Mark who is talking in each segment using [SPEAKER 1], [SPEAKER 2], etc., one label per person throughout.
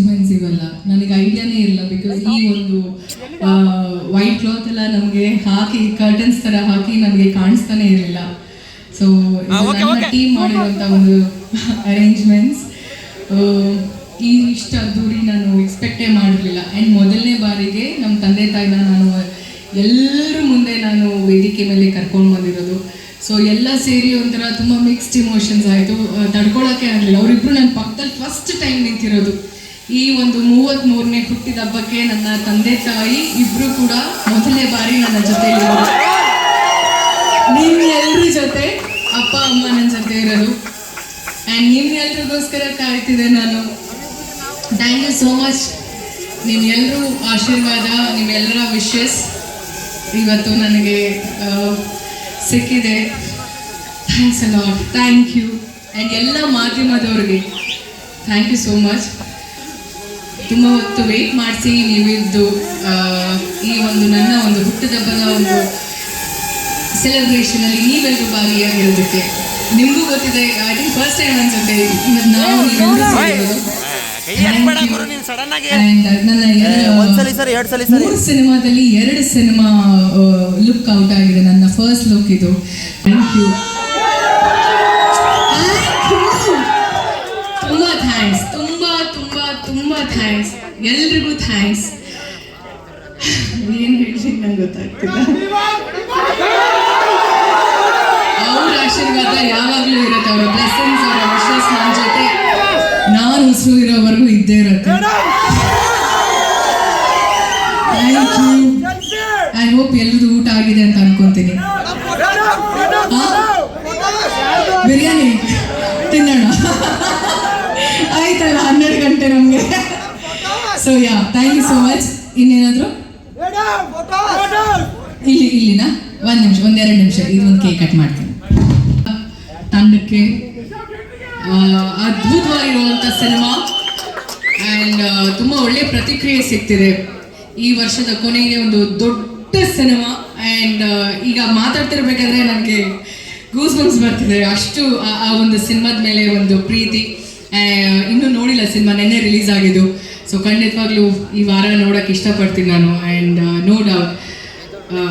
[SPEAKER 1] ಇವೆಲ್ಲ ನನಗೆ ಐಡಿಯಾನೇ ಇಲ್ಲ ಬಿಕಾಸ್ ಈ ಒಂದು ವೈಟ್ ಕ್ಲಾತ್ ಎಲ್ಲ ನಮಗೆ ಹಾಕಿ ಕರ್ಟನ್ಸ್ ತರ ಹಾಕಿ ನಮಗೆ ಕಾಣಿಸ್ತಾನೆ ಇರಲಿಲ್ಲ. ಸೊ ಟೀಮ್ ಮಾಡಿರುವಂತ ಒಂದು ಅರೇಂಜ್ಮೆಂಟ್ಸ್ ಈ ಇಷ್ಟ ಅದ್ದೂರಿ ನಾನು ಎಕ್ಸ್ಪೆಕ್ಟೇ ಮಾಡಿರಲಿಲ್ಲ. ಆ್ಯಂಡ್ ಮೊದಲನೇ ಬಾರಿಗೆ ನಮ್ಮ ತಂದೆ ತಾಯಿನ ನಾನು ಎಲ್ಲರ ಮುಂದೆ ನಾನು ವೇದಿಕೆ ಮೇಲೆ ಕರ್ಕೊಂಡು ಬಂದಿರೋದು. ಸೊ ಎಲ್ಲ ಸೇರಿ ಒಂಥರ ತುಂಬ ಮಿಕ್ಸ್ಡ್ ಇಮೋಷನ್ಸ್ ಆಯಿತು. ತಡ್ಕೊಳಕ್ಕೆ ಆಗಲಿಲ್ಲ. ಅವರಿಬ್ಬರು ನನ್ನ ಪಕ್ಕದಲ್ಲಿ ಫಸ್ಟ್ ಟೈಮ್ ನಿಂತಿರೋದು. ಈ ಒಂದು ಮೂವತ್ತ್ ಮೂರನೇ ಹುಟ್ಟಿದ ಹಬ್ಬಕ್ಕೆ ನನ್ನ ತಂದೆ ತಾಯಿ ಇಬ್ರು ಕೂಡ ಮೊದಲನೇ ಬಾರಿ ನನ್ನ ಜೊತೆ ನಿಮ್ಮ ಎಲ್ರ ಜೊತೆ ಅಪ್ಪ, ಅಮ್ಮ ನನ್ನ ಜೊತೆ ಇರೋದು ಆ್ಯಂಡ್ ನಿಮ್ಗೆಲ್ರಿಗೋಸ್ಕರ ಕಾಯ್ತಿದೆ ನಾನು. ಥ್ಯಾಂಕ್ ಯು ಸೋ ಮಚ್ ನಿಮ್ಮೆಲ್ಲರೂ ಆಶೀರ್ವಾದ ನಿಮ್ಮೆಲ್ಲರ ವಿಶಸ್ ಇವತ್ತು ನನಗೆ ಸಿಕ್ಕಿದೆ. ಥ್ಯಾಂಕ್ಸ್ ಅಲ್ಲ ಥ್ಯಾಂಕ್ ಯು ಆ್ಯಂಡ್ ಎಲ್ಲ ಮಾಧ್ಯಮದವ್ರಿಗೆ ಥ್ಯಾಂಕ್ ಯು ಸೋ ಮಚ್ ತುಂಬ ಹೊತ್ತು ವೆಯ್ಟ್ ಮಾಡಿಸಿ ನೀವಿದ್ದು ಈ ಒಂದು ನನ್ನ ಒಂದು ಹುಟ್ಟುಹಬ್ಬದ ಒಂದು ಸೆಲೆಬ್ರೇಷನಲ್ಲಿ ನೀವೆಲ್ಲರೂ ಭಾಗಿಯಾಗಿರೋದಕ್ಕೆ ನಿಮಗೂ ಗೊತ್ತಿದೆ ಐ ಥಿಂಕ್ ಫಸ್ಟ್ ಟೈಮ್ ಅನ್ಸುತ್ತೆ. ಇವತ್ತು ನಾವು ನೀವೆಲ್ಲರೂ ಸೇರಿರೋದು.
[SPEAKER 2] ಕೈ ಹಾಕ್ಬೇಡ ಗುರು ನೀನು ಸಡನ್ ಆಗಿ.
[SPEAKER 1] ನನ್ನ
[SPEAKER 2] ಒಂದ್ಸಲಿ ಸರಿ ಎರಡ್ ಸಲಿ ಸರಿ.
[SPEAKER 1] ಮೂರು ಸಿನಿಮಾದಲ್ಲಿ ಎರಡು ಸಿನಿಮಾ ಲುಕ್ ಔಟ್ ಆಗಿದೆ ನನ್ನ ಫಸ್ಟ್ ಲುಕ್ ಇದು. ಥ್ಯಾಂಕ್ ಯು ಎಲ್ರಿಗೂ ಥ್ಯಾಂಕ್ಸ್ ಏನ್ ಹೇಳಿ ನಂಗೆ ಗೊತ್ತಾಗ್ತಿಲ್ಲ. ಅವ್ರ ಆಶೀರ್ವಾದ ಯಾವಾಗಲೂ ಇರುತ್ತೆ. ಅವರ ಬ್ಲೆಸ್ಸಿಂಗ್ಸ್ ಅವರ ವಿಶಸ್ ನನ್ನ ಜೊತೆ. ನಾನು ಉಸಿರು ಇರೋವರೆಗೂ ಇದ್ದೇ ಇರುತ್ತೆ. ಥ್ಯಾಂಕ್ ಯು ಐ ಹೋಪ್ ಎಲ್ಲರೂ ಊಟ ಆಗಿದೆ ಅಂತ ಅನ್ಕೊಂತೀನಿ. ಬಿರಿಯಾನಿ ತಿನ್ನೋಣ. ಆಯ್ತಲ್ಲ, ಹನ್ನೆರಡು ಗಂಟೆ ನಮಗೆ. So yeah thank you so much ಇನ್ನೇನಾದರೂ? ಇಲ್ಲಿ, ಇಲ್ಲಿನ? ಒಂದು ನಿಮಿಷ ಒಂದೆರಡು ನಿಮಿಷ. ಇದೊಂದು ಕೇಕ್ ಕಟ್ ಮಾಡ್ತೀನಿ. ತಂಡಕ್ಕೆ ಅದ್ಭುತವಾಗಿರುವಂಥ ಸಿನಿಮಾ ಆ್ಯಂಡ್ ತುಂಬ ಒಳ್ಳೆ ಪ್ರತಿಕ್ರಿಯೆ ಸಿಗ್ತಿದೆ. ಈ ವರ್ಷದ ಕೊನೆಗೆ ಒಂದು ದೊಡ್ಡ ಸಿನಿಮಾ ಆ್ಯಂಡ್ ಈಗ ಮಾತಾಡ್ತಿರ್ಬೇಕಾದ್ರೆ ನನಗೆ ಗೂಸ್ ಬಂಕ್ಸ್ ಬರ್ತಿದೆ. ಅಷ್ಟು, ಆ- ಒಂದು ಸಿನಿಮಾದ ಮೇಲೆ ಒಂದು ಪ್ರೀತಿ. ಇನ್ನೂ ನೋಡಿಲ್ಲ ಸಿನಿಮಾ, ನೆನ್ನೆ ರಿಲೀಸ್ ಆಗಿದ್ದು. ಸೊ ಖಂಡಿತವಾಗ್ಲೂ ಈ ವಾರ ನೋಡೋಕೆ ಇಷ್ಟಪಡ್ತೀನಿ ನಾನು. ಆ್ಯಂಡ್ ನೋ ಡೌಟ್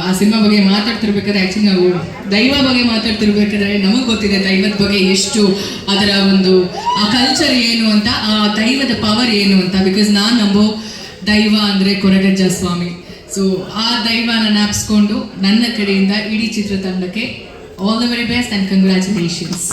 [SPEAKER 1] ಆ ಸಿನಿಮಾ ಬಗ್ಗೆ ಮಾತಾಡ್ತಿರ್ಬೇಕಾದ್ರೆ ಆ್ಯಕ್ಚುಲಿ ನಾವು ದೈವ ಬಗ್ಗೆ ಮಾತಾಡ್ತಿರ್ಬೇಕಾದ್ರೆ ನಮಗೆ ಗೊತ್ತಿದೆ ದೈವದ ಬಗ್ಗೆ ಎಷ್ಟು ಅದರ ಒಂದು, ಆ ಕಲ್ಚರ್ ಏನು ಅಂತ, ಆ ದೈವದ ಪವರ್ ಏನು ಅಂತ. ಬಿಕಾಸ್ ನಾನು ನಂಬೋ ದೈವ ಅಂದರೆ ಕೊರಗಜ್ಜ ಸ್ವಾಮಿ. ಸೊ ಆ ದೈವನ ನಾಪ್ಸ್ಕೊಂಡು ನನ್ನ ಕಡೆಯಿಂದ ಇಡೀ ಚಿತ್ರತಂಡಕ್ಕೆ all the very best and congratulations